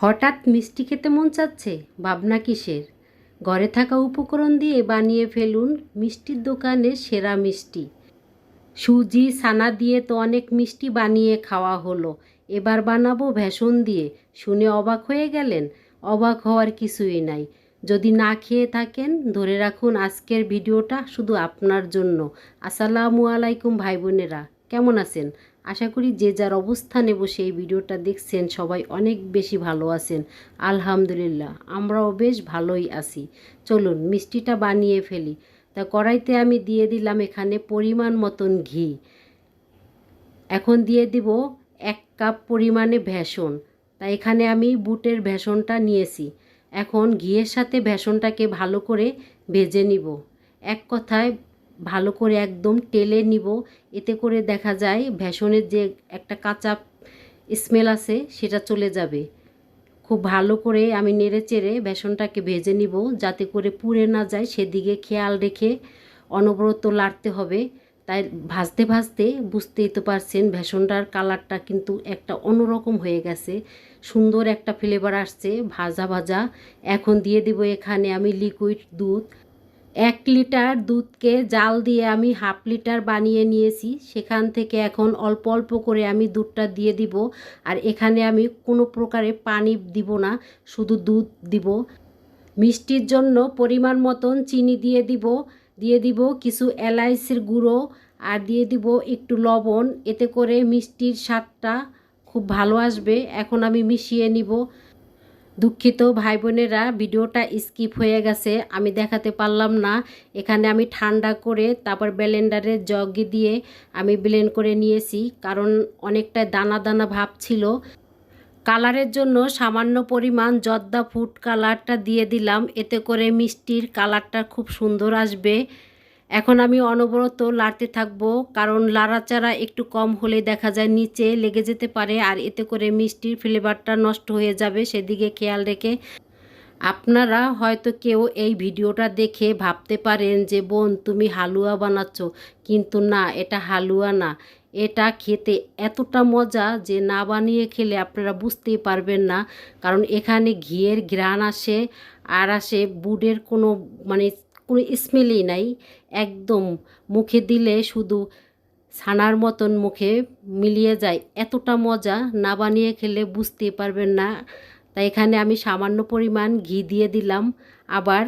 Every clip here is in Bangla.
হঠাৎ মিষ্টি খেতে মন চাচ্ছে? ভাবনা কিসের? ঘরে থাকা উপকরণ দিয়ে বানিয়ে ফেলুন মিষ্টির দোকানে সেরা মিষ্টি। সুজি, ছানা দিয়ে তো অনেক মিষ্টি বানিয়ে খাওয়া হলো। এবার বানাবো ভেষণ দিয়ে। শুনে অবাক হয়ে গেলেন। অবাক হওয়ার কিছুই নাই। যদি না খেয়ে থাকেন, ধরে রাখুন আজকের ভিডিওটা শুধু আপনার জন্য। আসসালামু আলাইকুম ভাই বোনেরা কেমন আছেন? আশা করি যে যার অবস্থানে বসে এই ভিডিওটা দেখছেন সবাই অনেক বেশি ভালো আছেন। আলহামদুলিল্লাহ, আমরাও বেশ ভালোই আছি। চলুন, মিষ্টিটা বানিয়ে ফেলি। তা কড়াইতে আমি দিয়ে দিলাম এখানে পরিমাণ মতন ঘি। এখন দিয়ে দিব এক কাপ পরিমাণে ভেষণ। তা এখানে আমি বুটের ভেষণটা নিয়েছি। এখন ঘিয়ের সাথে ভেষণটাকে ভালো করে ভেজে নিব। এক কথায় ভালো করে একদম টেলে নিব। এতে করে দেখা যায় ভেষণের যে একটা কাঁচা স্মেল আছে, সেটা চলে যাবে। খুব ভালো করে আমি নেড়ে চেড়ে বেসনটাকে ভেজে নিব যাতে করে পুড়ে না যায়। সেদিকে খেয়াল রেখে অনবরত লাড়তে হবে। তাই ভাজতে ভাজতে বুঝতেই তো পারছেন ভেষণটার কালারটা কিন্তু একটা অন্যরকম হয়ে গেছে। সুন্দর একটা ফ্লেভার আসছে, ভাজা ভাজা। এখন দিয়ে দিব এখানে আমি লিকুইড দুধ। এক লিটার দুধকে জাল দিয়ে আমি হাফ লিটার বানিয়ে নিয়েছি। সেখান থেকে এখন অল্প অল্প করে আমি দুধটা দিয়ে দিব। আর এখানে আমি কোনো প্রকারে পানি দিব না, শুধু দুধ দিব। মিষ্টির জন্য পরিমাণ মতন চিনি দিয়ে দিব। দিয়ে দিব কিছু এলাইচির গুঁড়ো আর দিয়ে দিব একটু লবণ। এতে করে মিষ্টির স্বাদটা খুব ভালো আসবে। এখন আমি মিশিয়ে নিব। দুঃখিত ভাই বোনেরা ভিডিওটা স্কিপ হয়ে গেছে, আমি দেখাতে পারলাম না। এখানে আমি ঠান্ডা করে তারপর ব্লেন্ডারে জগে দিয়ে আমি ব্লেন্ড করে নিয়েছি, কারণ অনেকটা দানা দানা ভাব ছিল। কালারের জন্য সামান্য পরিমাণ জর্দা ফুড কালারটা দিয়ে দিলাম, এতে করে মিষ্টির কালারটা খুব সুন্দর আসবে। এখন আমি অনবরত লাড়তে থাকব, কারণ লাড়াচাড়া একটু কম হলে দেখা যায় নিচে লেগে যেতে পারে আর এতে করে মিষ্টির ফ্লেভারটা নষ্ট হয়ে যাবে, সেদিকে খেয়াল রেখে। আপনারা হয়তো কেউ এই ভিডিওটা দেখে ভাবতে পারেন যে, বোন, তুমি হালুয়া বানাচ্ছ। কিন্তু না, এটা হালুয়া না। এটা খেতে এতটা মজা যে, না বানিয়ে খেলে আপনারা বুঝতেই পারবেন না, কারণ এখানে ঘিয়ের ঘ্রাণ আসে, আর আসে বুডের কোনো মানে কোনো স্মেলই নাই। একদম মুখে দিলে শুধু ছানার মতন মুখে মিলিয়ে যায়। এতটা মজা না বানিয়ে খেলে বুঝতেই পারবেন না। তাই এখানে আমি সামান্য পরিমাণ ঘি দিয়ে দিলাম। আবার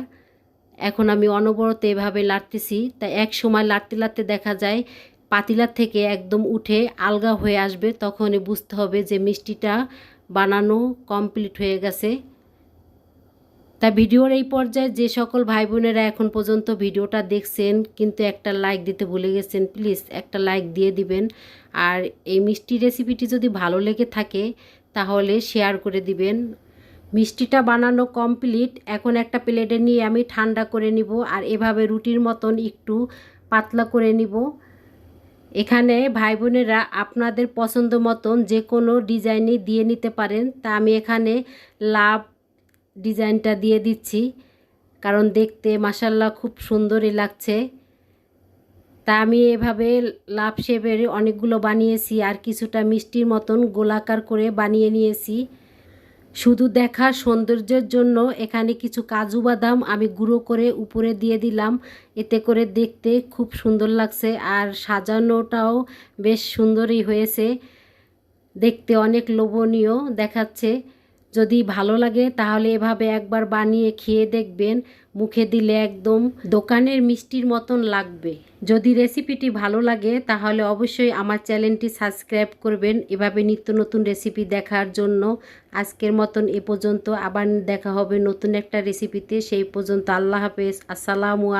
এখন আমি অনবরত এভাবে লাড়তেছি। তাই এক সময় লাড়তে লাড়তে দেখা যায় পাতিলার থেকে একদম উঠে আলগা হয়ে আসবে। তখনই বুঝতে হবে যে মিষ্টিটা বানানো কমপ্লিট হয়ে গেছে। তা ভিডিওর এই পর্যায়ে যে সকল ভাই বোনেরা এখন পর্যন্ত ভিডিওটা দেখছেন, কিন্তু একটা লাইক দিতে ভুলে গেছেন প্লিজ একটা লাইক দিয়ে দিবেন। আর এই মিষ্টি রেসিপিটি যদি ভালো লেগে থাকে, তাহলে শেয়ার করে দিবেন। মিষ্টিটা বানানো কমপ্লিট এখন একটা প্লেটে নিয়ে আমি ঠান্ডা করে নিব, আর এভাবে রুটির মতন একটু পাতলা করে নিব। এখানে ভাই বোনেরা আপনাদের পছন্দ মতন যে কোনো ডিজাইনই দিয়ে নিতে পারেন। তা আমি এখানে লাভ ডিজাইনটা দিয়ে দিচ্ছি। কারণ দেখতে মাসাল্লাহ খুব সুন্দরই লাগছে। তা আমি এভাবে লাভ শেপের অনেকগুলো বানিয়েছি আর কিছুটা মিষ্টির মতন গোলাকার করে বানিয়ে নিয়েছি। শুধু দেখার সৌন্দর্যের জন্য এখানে কিছু কাজু বাদাম আমি গুঁড়ো করে উপরে দিয়ে দিলাম। এতে করে দেখতে খুব সুন্দর লাগছে আর সাজানোটাও বেশ সুন্দরই হয়েছে। দেখতে অনেক লোভনীয় দেখাচ্ছে। যদি ভালো লাগে, তাহলে এভাবে একবার বানিয়ে খেয়ে দেখবেন। মুখে দিলে একদম দোকানের মিষ্টির মতন লাগবে। যদি রেসিপিটি ভালো লাগে, তাহলে অবশ্যই আমার চ্যানেলটি সাবস্ক্রাইব করবেন। এভাবে নিত্য নতুন রেসিপি দেখার জন্য আজকের মতন এ পর্যন্ত। আবার দেখা হবে নতুন একটা রেসিপিতে। সেই পর্যন্ত আল্লাহ হাফেজ। আসসালামু